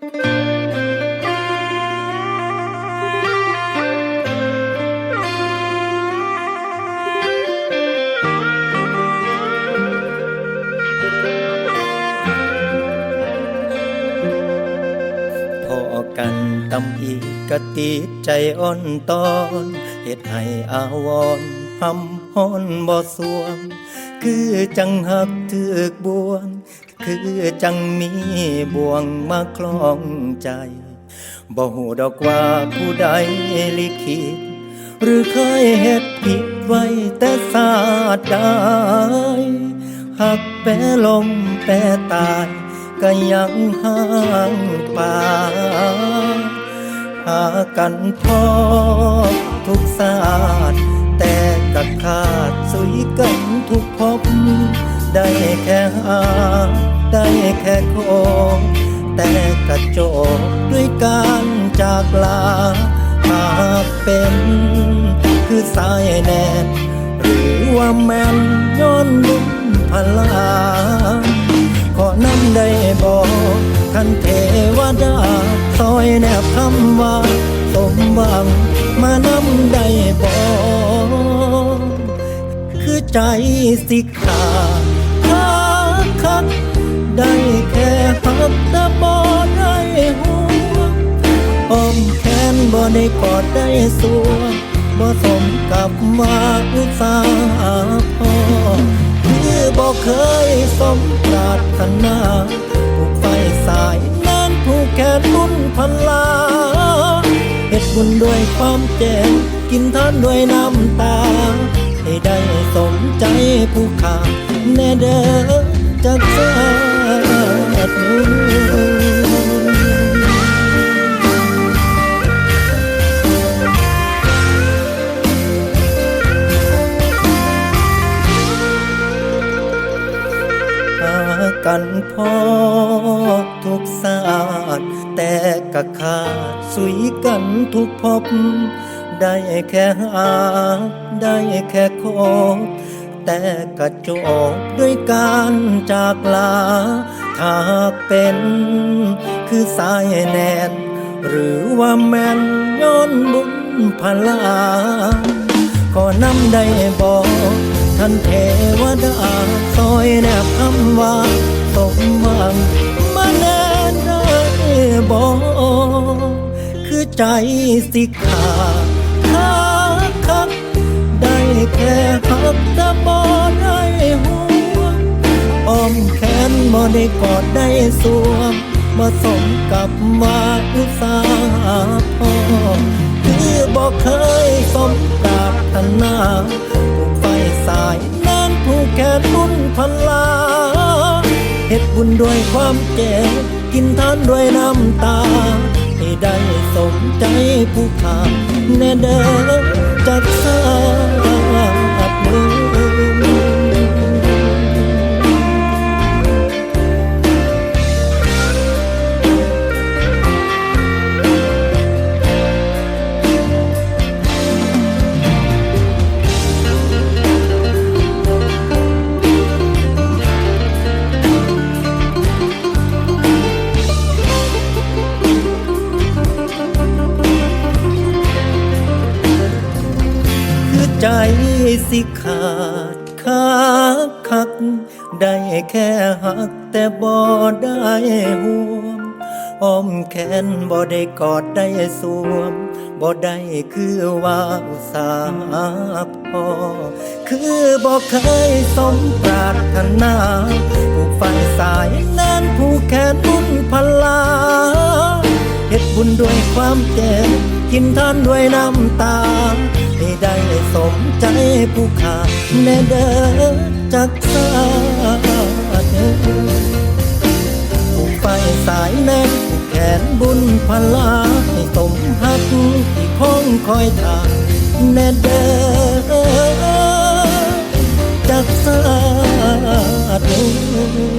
พอกันตำอีกกะติดใจอ่อนตอนเฮ็ดให้อาวรณ์หำฮ้อนบ่สวง คือจังหักถึกบวง คือจังมีบ่วงมาคล้องใจบ่หูดอกว่าผู้ใดลิขิตหรือเคยเฮ็ดผิดไว้แต่ศาสตร์ใดหักแปรลมแปรตายก็ยังห่างป่าหากันพอทุกศาสตร์แต่กัดขาดสุยกันทุกภพ ได้แค่หาได้แค่โคแต่กระโจกด้วยการจากลา หากเป็นคือสายแนนหรือว่าแม่นย้อนบุญพลาขอนำได้บอกท่านเทวดาซอยแนบคำว่าสมหวังมานำได้บอกคือใจสิขา หักแต่บ่ได้หัวอ้อมแขนบ่ได้กอดได้สวบ่สมกับว่าอุตสาห์พอคือบ่เคยสมปรารถนาผูกไฟสายนั้นผูกแขนบุญพันลาเฮ็ดบุญด้วยความเจ็บกินทานด้วยน้ำตา ให้ได้สมใจผู้ขาแน่เด้อ จากสาธุหากันพอทุกศาสตร์แต่กะขาดสุยกันทุกภพได้แค่หา ได้แค่คบ แต่กระจกด้วยการจากลาหากเป็น คือสายแนนหรือว่าแม่นย้อนบุญพลาขอนำได้บอกท่านเทวดาซอยแนบคำว่าสมหวังมาแน่ได้บอกคือใจสิขาด แค่หักแต่บ่ได้หัวอ้อมแขนบ่ได้กอดได้สวมมาสมกับมาอุตสาห์พอคือบ่เคยสมปรารถนาผูกไฟสายนั้นผูกแขนบุญพันลาเฮ็ดบุญด้วยความเจ็บกินทานด้วยน้ำตาให้ได้สมใจผู้ขาแน่เด้อ ใจสิขาดคักคัก ได้แค่หักแต่บ่ได้ห่วงอ้อมแขนบ่ได้กอดได้สวมบ่ได้คือว่าอุตสาหพอ คือบ่เคยสมปรารถนาผูกไฟสายนั้นผูกแขนบุญพลาเฮ็ดบุญด้วยความเจ็บกินทานด้วยน้ำตา สมใจผู้ขาแน่เด้อจากสาธุผูไฟสายแน่นผูกแขนบุญพลาให้สมหักที่คงคอยทางแน่เด้อจากสาธุ